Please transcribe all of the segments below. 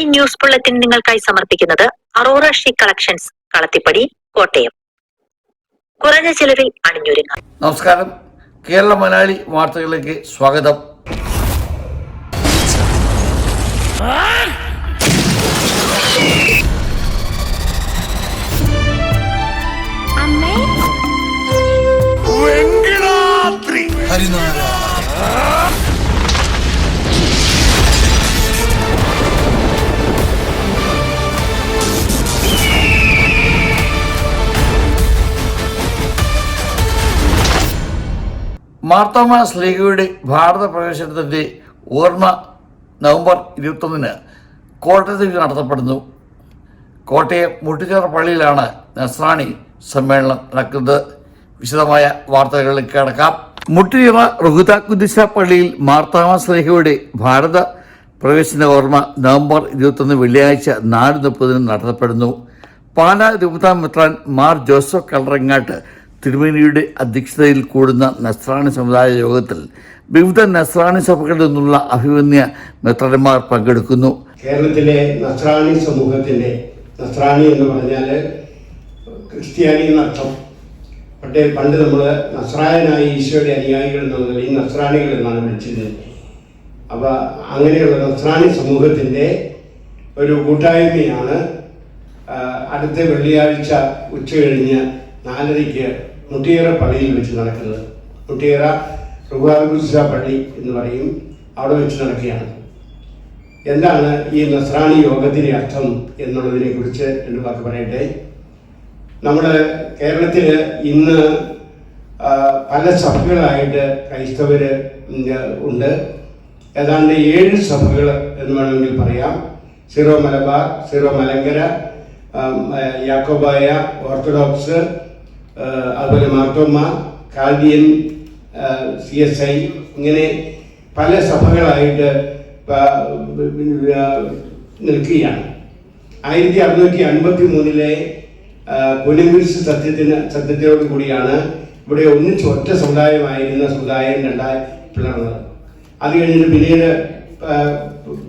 ഈ news bulletin നിങ്ങൾക്കായി സമർപ്പിക്കുന്നത് Aurora She Collections Kalathippady Kottayam. കുറഞ്ഞ ചിലവിൽ അണിഞ്ഞൊരുങ്ങാം. നമസ്കാരം. കേരള മലയാളി വാർത്തകളിലേക്ക് സ്വാഗതം. അമ്മേ. ഹരിനാരായണ മാർത്തോമ സ്ലീഗയുടെ ഭാരത പ്രവേശനത്തിന്റെ ഓർമ്മ നവംബർ ഇരുപത്തൊന്നിന് കോട്ടയത്ത് നടത്തപ്പെടുന്നു. കോട്ടയം മുട്ടിച്ചിറ പള്ളിയിലാണ് നസ്രാണി സമ്മേളനം നടക്കുന്നത്. വിശദമായ വാർത്തകളിലേക്ക് കടക്കാം. മുട്ടിയറ റുഹുദ കുദിശ പള്ളിയിൽ മാർത്താമ സ്ലേഹയുടെ ഭാരത പ്രവേശന ഓർമ്മ നവംബർ ഇരുപത്തൊന്ന് വെള്ളിയാഴ്ച നാല് മുപ്പതിന് നടത്തപ്പെടുന്നു. പാലാ രൂപതാ മെത്രാൻ മാർ ജോസഫ് കളറങ്ങാട്ട് തിരുമേനിയുടെ അധ്യക്ഷതയിൽ കൂടുന്ന നസ്രാണി സമുദായ യോഗത്തിൽ വിവിധ നസ്രാണി സഭകളിൽ നിന്നുള്ള അഭിമന്യ മെത്രന്മാർ പങ്കെടുക്കുന്നു. കേരളത്തിലെ നസ്രാണി സമൂഹത്തിന്റെ നസ്രാണി എന്ന് പറഞ്ഞാൽ ക്രിസ്ത്യാനി എന്നർത്ഥം പട്ടേ പണ്ട് നമ്മൾ നസ്രായനായ ഈശോയുടെ അനുയായികൾ എന്നുള്ളത് ഈ നസ്രാണികൾ എന്നാണ് വിളിച്ചിരുന്നത് അപ്പോൾ അങ്ങനെയുള്ള നസ്രാണി സമൂഹത്തിന്റെ ഒരു കൂട്ടായ്മയാണ് അടുത്ത വെള്ളിയാഴ്ച ഉച്ച കഴിഞ്ഞ് നാലരയ്ക്ക് മുട്ടിയറ പള്ളിയിൽ വെച്ച് നടക്കുന്നത്. മുട്ടിയേറ റുഹാദുസ പള്ളി എന്ന് പറയും. അവിടെ വെച്ച് നടക്കുകയാണ്. എന്താണ് ഈ നസ്രാണി യോഗത്തിന്റെ അർത്ഥം എന്നുള്ളതിനെ കുറിച്ച് രണ്ട് വാക്ക് പറയട്ടെ. നമ്മുടെ കേരളത്തിൽ ഇന്ന് പല സഭകളായിട്ട് ക്രൈസ്തവർ ഉണ്ട്. ഏതാണ്ട് ഏഴ് സഭകൾ എന്ന് വേണമെങ്കിൽ പറയാം. Syro Malabar Syro Malankara Yakobaya Orthodox അതുപോലെ മാർത്തോമ്മ കാർഡിയൻ സി എസ് ഐ ഇങ്ങനെ പല സഭകളായിട്ട് നിൽക്കുകയാണ് ആയിരത്തി അറുന്നൂറ്റി അൻപത്തി മൂന്നിലെ പുനംകുരിശ് സത്യത്തിന് സത്യത്തിനോട് കൂടിയാണ് ഇവിടെ ഒന്നിച്ച് ഒറ്റ സമുദായമായിരുന്ന സമുദായം രണ്ടായി പിളർന്നത്. അത് കഴിഞ്ഞിട്ട് പിന്നീട്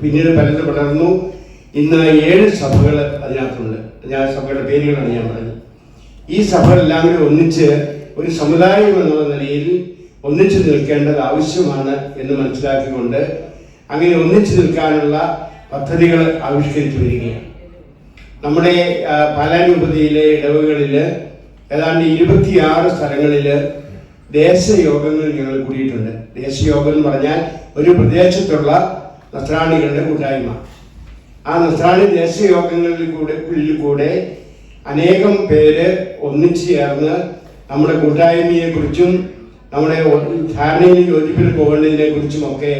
പിന്നീട് പലരും പിളർന്നു. ഇന്ന് ഏഴ് സഭകൾ അതിനകത്തുണ്ട്. ഞാൻ സഭയുടെ പേരുകളാണ് ഞാൻ പറഞ്ഞത്. ഈ സഭകളെല്ലാം കൂടി ഒന്നിച്ച് ഒരു സമുദായം എന്നുള്ള നിലയിൽ ഒന്നിച്ചു നിൽക്കേണ്ടത് ആവശ്യമാണ് എന്ന് മനസ്സിലാക്കിക്കൊണ്ട് അങ്ങനെ ഒന്നിച്ചു നിൽക്കാനുള്ള പദ്ധതികൾ ആവിഷ്കരിച്ചു വരികയാണ്. നമ്മുടെ പാലാനുപതിയിലെ ഇടവുകളിൽ ഏതാണ്ട് ഇരുപത്തിയാറ് സ്ഥലങ്ങളിൽ ദേശയോഗങ്ങൾ ഞങ്ങൾ കൂടിയിട്ടുണ്ട്. ദേശയോഗം എന്ന് പറഞ്ഞാൽ ഒരു പ്രദേശത്തുള്ള നസ്രാണികളുടെ കൂട്ടായ്മ. ആ നസ്രാണി ദേശയോഗങ്ങളിൽ കൂടെ ഉള്ളിൽ കൂടെ അനേകം പേര് ഒന്നിച്ചു ചേർന്ന് നമ്മുടെ കൂട്ടായ്മയെ കുറിച്ചും നമ്മുടെ ധാരണയിൽ യോജിപ്പിൽ പോകേണ്ടതിനെ കുറിച്ചുമൊക്കെ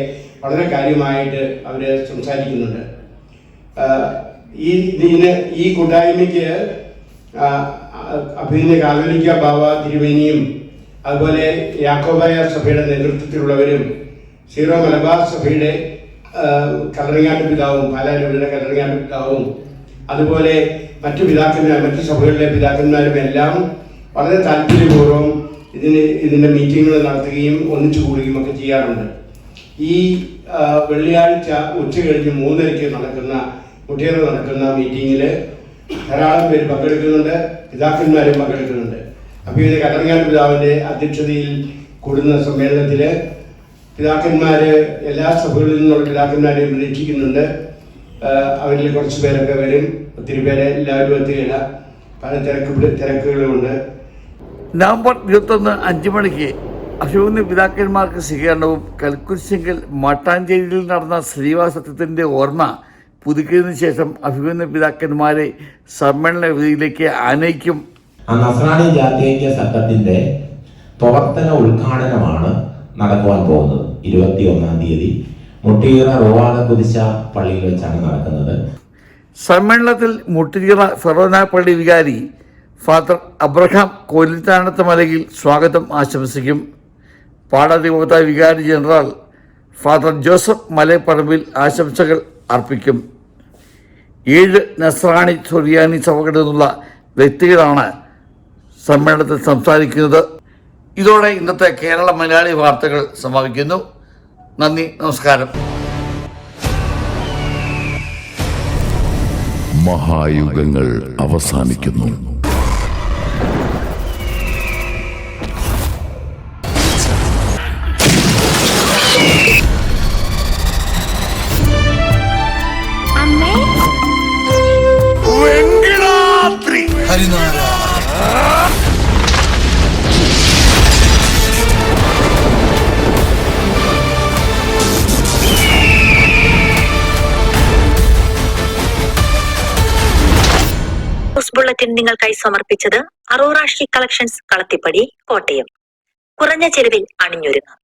വളരെ കാര്യമായിട്ട് അവർ സംസാരിക്കുന്നുണ്ട്. ഈ ഇതിന് ഈ കൂട്ടായ്മയ്ക്ക് അഭിനയ കാതോലിക്ക ബാബ തിരുവേനിയും അതുപോലെ യാക്കോബായ സഭയുടെ നേതൃത്വത്തിലുള്ളവരും സീറോ മലബാർ സഭയുടെ കലറിങ്ങാട്ട് പിതാവും പാലാരൂപയുടെ കല്ലറിങ്ങാട്ട് പിതാവും അതുപോലെ മറ്റു പിതാക്കന്മാർ മറ്റു സഭകളിലെ പിതാക്കന്മാരും എല്ലാം വളരെ താല്പര്യപൂർവം ഇതിന് ഇതിന്റെ മീറ്റിങ്ങുകൾ നടത്തുകയും ഒന്നിച്ചു കൂടുകയും ഒക്കെ ചെയ്യാറുണ്ട്. ഈ വെള്ളിയാഴ്ച ഉച്ച കഴിഞ്ഞ് മൂന്നരയ്ക്ക് നടക്കുന്ന കുട്ടികൾ നടക്കുന്ന മീറ്റിങ്ങിൽ ധാരാളം പേര് പങ്കെടുക്കുന്നുണ്ട് പിതാക്കന്മാരും പങ്കെടുക്കുന്നുണ്ട്. അപ്പോൾ ഇത് കടറങ്ങാട് പിതാവിന്റെ അധ്യക്ഷതയിൽ കൂടുന്ന സമ്മേളനത്തിൽ പിതാക്കന്മാർ എല്ലാ സഭകളിൽ നിന്നുള്ള പിതാക്കന്മാരെയും പ്രതീക്ഷിക്കുന്നുണ്ട് അവരിൽ കുറച്ച് പേരൊക്കെ വരും. ഒത്തിരി പേരെ എല്ലാവരും എത്തുകയില്ല പല തിരക്ക് തിരക്കുകളുമുണ്ട്. നവംബർ ഇരുപത്തൊന്ന് അഞ്ചു മണിക്ക് അഭിമന്യ പിതാക്കന്മാർക്ക് സ്വീകരണവും കൽക്കുരിശെങ്കിൽ മട്ടാഞ്ചേരിയിൽ നടന്ന ശ്രീവാസത്യത്തിന്റെ ഓർമ്മ പുതുക്കിയതിനു ശേഷം അഭിമന്യ പിതാക്കന്മാരെ സമ്മേളന വേദിയിലേക്ക് ആനയിക്കും. ആ നസ്രാണി ജാതീയ സംഘത്തിന്റെ പ്രവർത്തന ഉദ്ഘാടനമാണ് നടക്കുവാൻ പോകുന്നത്. ഇരുപത്തി ഒന്നാം തീയതി. മുട്ടിയിറ റോവാന കുതിശ പള്ളിയിൽ വെച്ചാണ് നടക്കുന്നത്. സമ്മേളനത്തിൽ മുട്ടിയിറ ഫെറോന പള്ളി വികാരി ഫാദർ അബ്രഹാം കൊല്ലിത്താനത്ത് മലയിൽ സ്വാഗതം ആശംസിക്കും. പാടാധിപത വികാരി ജനറൽ ഫാദർ ജോസഫ് മലയപ്പറമ്പിൽ ആശംസകൾ അർപ്പിക്കും. ഏഴ് നസ്രാണി സുറിയാനി സഭകളിൽ നിന്നുള്ള വ്യക്തികളാണ് സമ്മേളനത്തിൽ സംസാരിക്കുന്നത്. ഇതോടെ ഇന്നത്തെ കേരള മലയാളി വാർത്തകൾ സമാപിക്കുന്നു. നന്ദി നമസ്കാരം. മഹായുഗങ്ങൾ അവസാനിക്കുന്നു. ബുള്ളറ്റിൻ നിങ്ങൾക്കായി സമർപ്പിച്ചത് അറോറ കളക്ഷൻസ് കളത്തിപ്പടി കോട്ടയം. കുറഞ്ഞ ചെരുവിൽ അണിഞ്ഞൊരുങ്ങാം.